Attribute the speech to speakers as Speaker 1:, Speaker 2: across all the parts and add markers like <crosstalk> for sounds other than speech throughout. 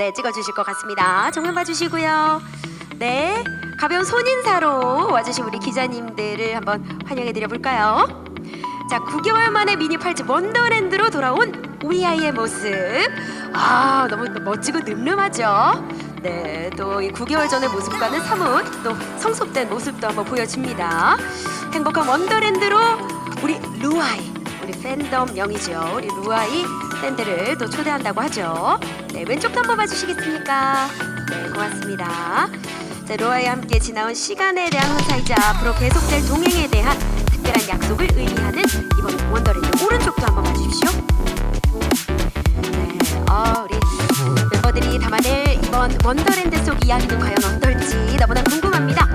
Speaker 1: 네, 찍어주실 것 같습니다. 정면 봐주시고요. 네, 가벼운 손인사로 와주신 우리 기자님들을 한번 환영해드려 볼까요? 자, 9개월 만에 미니 팔찌 원더랜드로 돌아온 위아이의 모습. 아, 너무 멋지고 늠름하죠? 네, 또 이 9개월 전의 모습과는 사뭇 또 성숙된 모습도 한번 보여집니다. 행복한 원더랜드로 우리 루아이, 우리 팬덤 영이죠. 우리 루아이 팬들을 또 초대한다고 하죠. 네, 왼쪽도 한번 봐주시겠습니까? 네, 고맙습니다. 자, 루아이와 함께 지나온 시간에 대한 헌사이자 앞으로 계속될 동행에 대한 특별한 약속을 의미하는 이번 원더랜드 오른쪽도 한번 봐주십시오. 네, 어, 우리 멤버들이 담아낼 이번 원더랜드 속 이야기는 과연 어떨지 너무나 궁금합니다.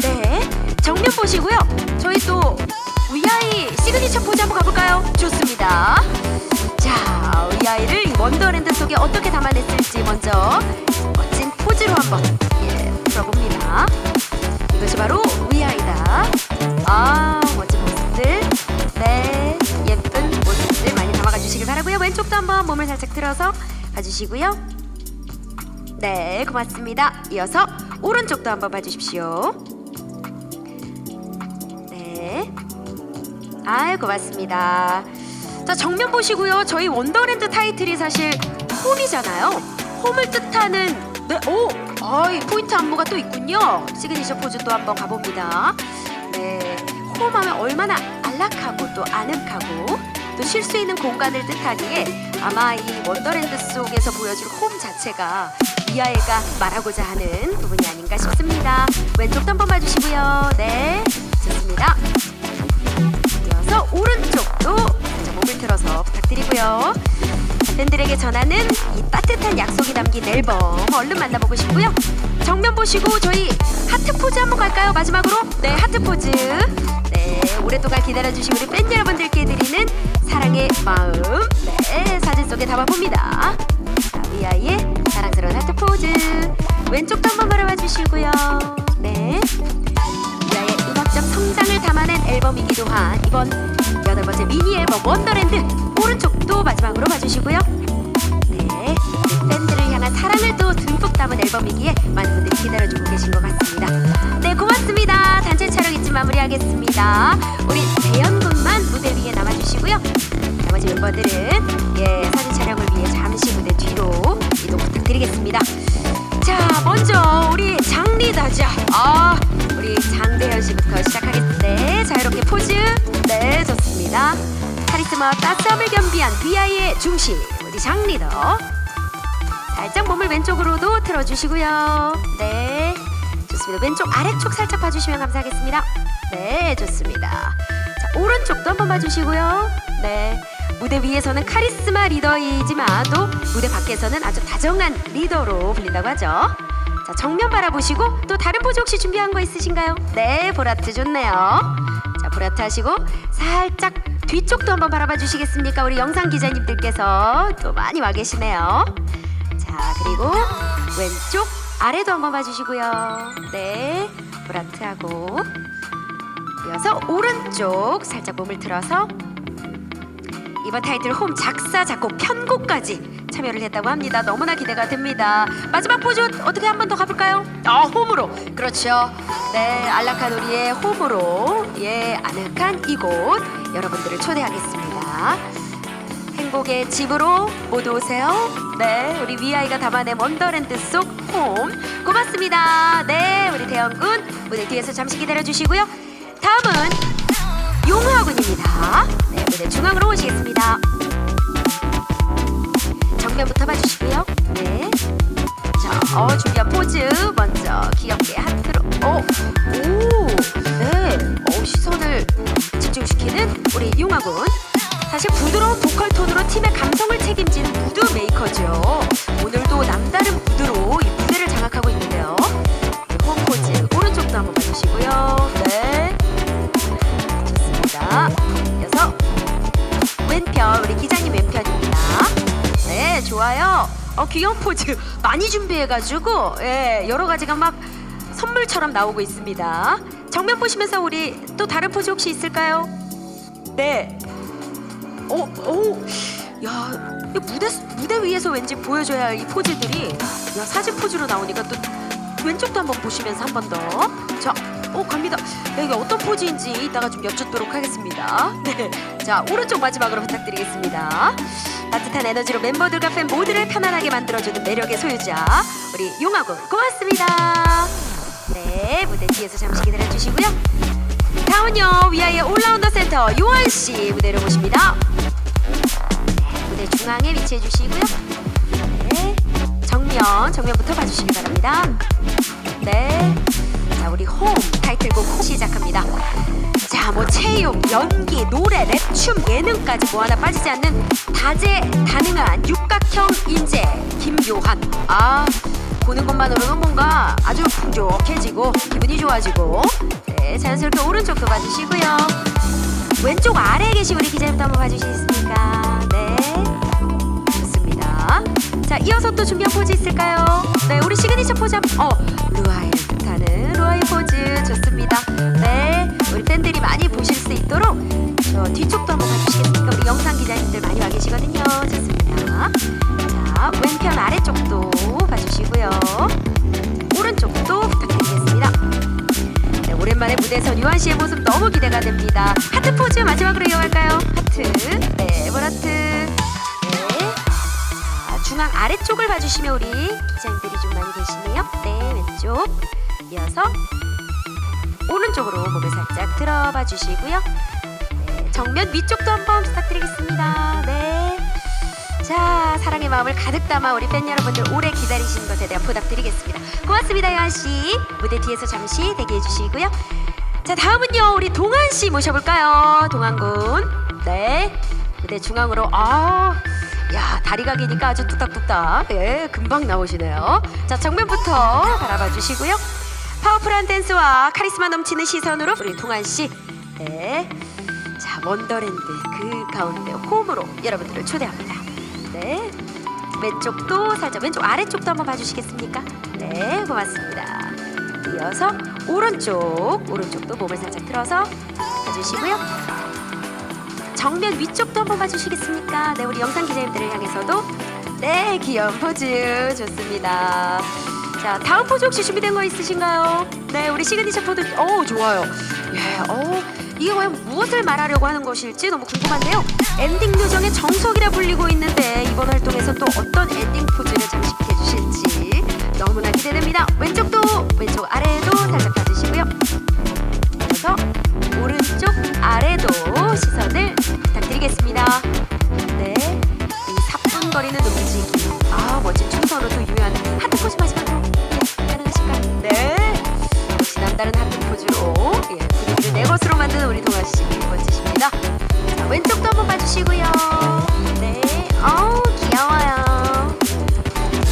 Speaker 1: 네, 정면 보시고요. 저희 또 위아이 시그니처 포즈 한번 가볼까요? 좋습니다. 이 원더랜드 속에 어떻게 담아냈을지 먼저 멋진 포즈로 한번 예, 풀어봅니다. 이것이 바로 위아이다. 아, 멋진 모습들. 네, 예쁜 모습들 많이 담아가 주시길 바라고요. 왼쪽도 한번 몸을 살짝 들어서 봐주시고요. 네, 고맙습니다. 이어서 오른쪽도 한번 봐주십시오. 네. 아유, 고맙습니다. 자, 정면 보시고요. 저희 원더랜드 타이틀이 사실 홈이잖아요. 홈을 뜻하는 네, 오, 아이 포인트 안무가 또 있군요. 시그니처 포즈 또 한번 가봅니다. 네, 홈하면 얼마나 안락하고 또 아늑하고 또 쉴 수 있는 공간을 뜻하기에 아마 이 원더랜드 속에서 보여줄 홈 자체가 위아이가 말하고자 하는 부분이 아닌가 싶습니다. 왼쪽도 한번 봐주시고요. 네, 좋습니다. 이어서 오른쪽도 부탁드리고요. 팬들에게 전하는 이 따뜻한 약속이 담긴 앨범 얼른 만나보고 싶고요. 정면 보시고 저희 하트 포즈 한번 갈까요? 마지막으로 네 하트 포즈. 네 오랫동안 기다려주신 우리 팬 여러분들께 드리는 사랑의 마음. 네 사진 속에 담아봅니다. 자, 위아이의 사랑스러운 하트 포즈. 왼쪽도 한번 바라봐 주시고요. 네. 미아의 음악적 성장을 담아낸 앨범이기도 한 이번 여덟 번째 미니 앨범 원더랜드 오른쪽 도 마지막으로 봐주시고요. 네, 팬들을 향한 사랑을 또 듬뿍 담은 앨범이기에 많은 분들이 기다려주고 계신 것 같습니다. 네, 고맙습니다. 단체 촬영 이쯤 마무리하겠습니다. 우리 대현군만 무대 위에 남아주시고요. 나머지 멤버들은 예 사진 촬영을 위해 잠시 무대 뒤로 이동 부탁드리겠습니다. 자, 먼저 우리 장리다자. 아, 우리 장대현 씨부터 시작하겠습니다. 네, 자유롭게 포즈. 네, 좋습니다. 카리스마와 따스함을 겸비한 VI의 중심, 우리 장 리더. 살짝 몸을 왼쪽으로도 틀어주시고요. 네, 좋습니다. 왼쪽 아래쪽 살짝 봐주시면 감사하겠습니다. 네, 좋습니다. 자, 오른쪽도 한번 봐주시고요. 네. 무대 위에서는 카리스마 리더이지만 또 무대 밖에서는 아주 다정한 리더로 불린다고 하죠. 자, 정면 바라보시고 또 다른 포즈 혹시 준비한 거 있으신가요? 네, 보라트 좋네요. 자, 보라트 하시고 살짝 뒤쪽도 한번 바라봐 주시겠습니까? 우리 영상 기자님들께서 또 많이 와 계시네요. 자, 그리고 왼쪽 아래도 한번 봐주시고요. 네, 보라트하고 이어서 오른쪽 살짝 몸을 틀어서 이번 타이틀 홈 작사 작곡 편곡까지 참여를 했다고 합니다. 너무나 기대가 됩니다. 마지막 포즈 어떻게 한 번 더 가볼까요? 아 홈으로 그렇죠. 네 안락한 우리의 홈으로 예 아늑한 이곳 여러분들을 초대하겠습니다. 행복의 집으로 모두 오세요. 네 우리 위아이가 담아낸 원더랜드 속 홈 고맙습니다. 네 우리 대현군 무대 뒤에서 잠시 기다려 주시고요. 다음은 용화군입니다. 네, 무대 중앙으로 오시겠습니다. 봐주시고요. 네. 자, 어, 준비한 포즈 먼저 귀엽게 하트로. 어, 오, 네. 어, 시선을 집중시키는 우리 용화군. 사실 부드러운 보컬 톤으로 팀의 감성을 책임진 무드 메이커죠. 어 귀여운 포즈 많이 준비해가지고 예 여러 가지가 막 선물처럼 나오고 있습니다. 정면 보시면서 우리 또 다른 포즈 혹시 있을까요? 네. 오, 오, 야 이 무대 무대 위에서 왠지 보여줘야 할이 포즈들이 야, 사진 포즈로 나오니까 또 왼쪽도 한번 보시면서 한 번 더. 자, 오 갑니다. 야, 이게 어떤 포즈인지 이따가 좀 여쭙도록 하겠습니다. <laughs> 네, 자 오른쪽 마지막으로 부탁드리겠습니다. 따뜻한 에너지로 멤버들과 팬 모두를 편안하게 만들어주는 매력의 소유자 우리 용하군 고맙습니다. 네, 무대 뒤에서 잠시 기다려 주시고요. 다음은요 위아이의 올라운더 센터 요한 씨 무대로 모십니다. 네, 무대 중앙에 위치해 주시고요. 네, 정면 정면부터 봐주시기 바랍니다. 네, 자 우리 홈 타이틀곡 시작합니다. 자, 뭐 체육, 연기, 노래, 랩, 춤, 예능까지 뭐 하나 빠지지 않는 다재다능한 육각형 인재 김요한. 아, 보는 것만으로는 뭔가 아주 풍족해지고 기분이 좋아지고. 네, 자연스럽게 오른쪽도 봐주시고요. 왼쪽 아래에 계신 우리 기자님도 한번 봐주시겠습니까? 네, 좋습니다. 자, 이어서 또 준비한 포즈 있을까요? 네, 우리 시그니처 포즈 한, 어, 루아이를 뜻 자, 왼편 아래쪽도 봐주시고요. 오른쪽도 부탁드리겠습니다. 네, 오랜만에 무대에서 유한 씨의 모습 너무 기대가 됩니다. 하트 포즈 마지막으로 이어갈까요? 하트, 네, 볼하트. 네. 자, 중앙 아래쪽을 봐주시면 우리 기자님들이 좀 많이 계시네요. 네, 왼쪽. 이어서 오른쪽으로 몸을 살짝 들어봐 주시고요. 네, 정면 위쪽도 한번 부탁드리겠습니다. 네. 자, 사랑의 마음을 가득 담아 우리 팬 여러분들 오래 기다리신 것에 대한 보답드리겠습니다. 고맙습니다, 요한 씨. 무대 뒤에서 잠시 대기해 주시고요. 자, 다음은요, 우리 동한 씨 모셔볼까요? 동한군. 네. 무대 중앙으로 아, 야 다리가 기니까 아주 뚝딱뚝딱. 예, 금방 나오시네요. 자, 정면부터 바라봐 주시고요. 파워풀한 댄스와 카리스마 넘치는 시선으로 우리 동한 씨. 네. 자, 원더랜드 그 가운데 홈으로 여러분들을 초대합니다. 네. 왼쪽도 살짝 왼쪽 아래쪽도 한번 봐주시겠습니까? 네, 고맙습니다. 이어서 오른쪽 오른쪽도 몸을 살짝 틀어서 봐주시고요. 정면 위쪽도 한번 봐주시겠습니까? 네, 우리 영상 기자님들을 향해서도 네, 귀여운 포즈 좋습니다. 자, 다음 포즈 혹시 준비된 거 있으신가요? 네, 우리 시그니처 포즈, 어 좋아요. 예, 어 이게 과연 무엇을 말하려고 하는 것일지 너무 궁금한데요. 엔딩 요정의 정석이라 불리고 있는데 이번 활동에서 또 어떤 엔딩 포즈를 장식해 주실지 너무나 기대됩니다. 왼쪽도 왼쪽 아래도 살짝 봐주시고요. 이어서 오른쪽 아래도 시선을 부탁드리겠습니다. 네, 이 사뿐거리는 움직임. 아 멋진 춤선으로 또 유명한 하트 포즈 마지막 남다른 하트 포즈로 예, 분위기를 내 것으로 만드는 우리 동아 씨 멋지십니다. 자, 왼쪽도 한번 봐주시고요. 네, 어우 귀여워요.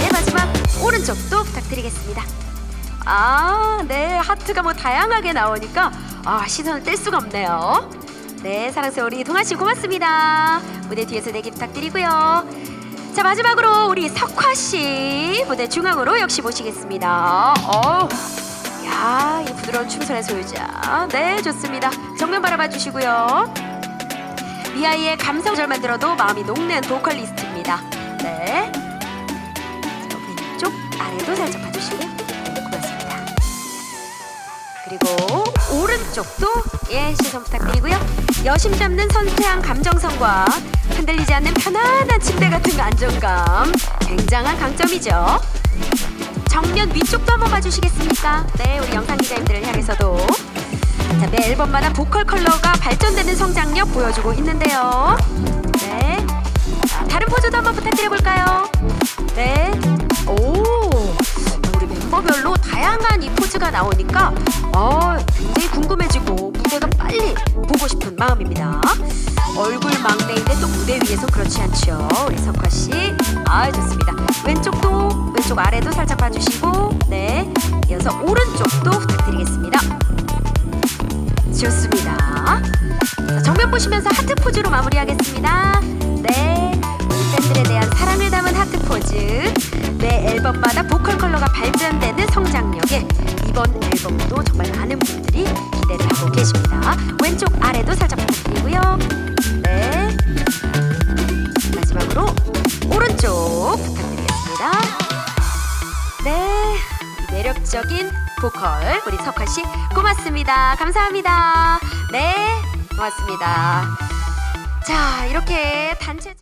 Speaker 1: 네, 마지막 오른쪽도 부탁드리겠습니다. 아, 네, 하트가 뭐 다양하게 나오니까 아 시선을 뗄 수가 없네요. 네, 사랑스러운 우리 동아 씨 고맙습니다. 무대 뒤에서 내기 부탁드리고요. 자 마지막으로 우리 석화 씨 무대 중앙으로 역시 모시겠습니다. 어, 야, 이 부드러운 춤선의 소유자. 네, 좋습니다. 정면 바라봐 주시고요. 미아이의 감성 절 만 들어도 마음이 녹는 보컬리스트입니다. 네. 자, 왼쪽 아래도 살짝 봐주시고요. 네, 고맙습니다. 그리고 오른쪽도 예 시선 부탁드리고요. 여심 잡는 선태한 감정성과 흔들리지 않는 편안한 침대 같은 안정감 굉장한 강점이죠. 정면 위쪽도 한번 봐주시겠습니까? 네, 우리 영상 기자님들을 향해서도 자, 매 앨범마다 보컬 컬러가 발전되는 성장력 보여주고 있는데요. 네, 자, 다른 포즈도 한번 부탁드려 볼까요? 네, 오, 우리 멤버별로 다양한 이 포즈가 나오니까 어, 굉장히 궁금해지고 무대가 빨리 보고 싶은 마음입니다. 얼굴 또 무대 위에서 그렇지 않죠. 우리 석화 씨, 아 좋습니다. 왼쪽도 왼쪽 아래도 살짝 봐주시고, 네, 이어서 오른쪽도 부탁드리겠습니다. 좋습니다. 자, 정면 보시면서 하트 포즈로 마무리하겠습니다. 네, 우리 팬들에 대한 사랑을 담은 하트 포즈. 매 앨범마다 보컬 컬러가 발전되는 성장력에 이번 앨범도 정말 많은 분들이 기대를 하고 계십니다. 왼쪽 아래도 살짝 부탁드리고요. 쪽 부탁드리겠습니다. 네, 매력적인 보컬 우리 석화 씨 고맙습니다. 감사합니다. 네, 고맙습니다. 자, 이렇게 단체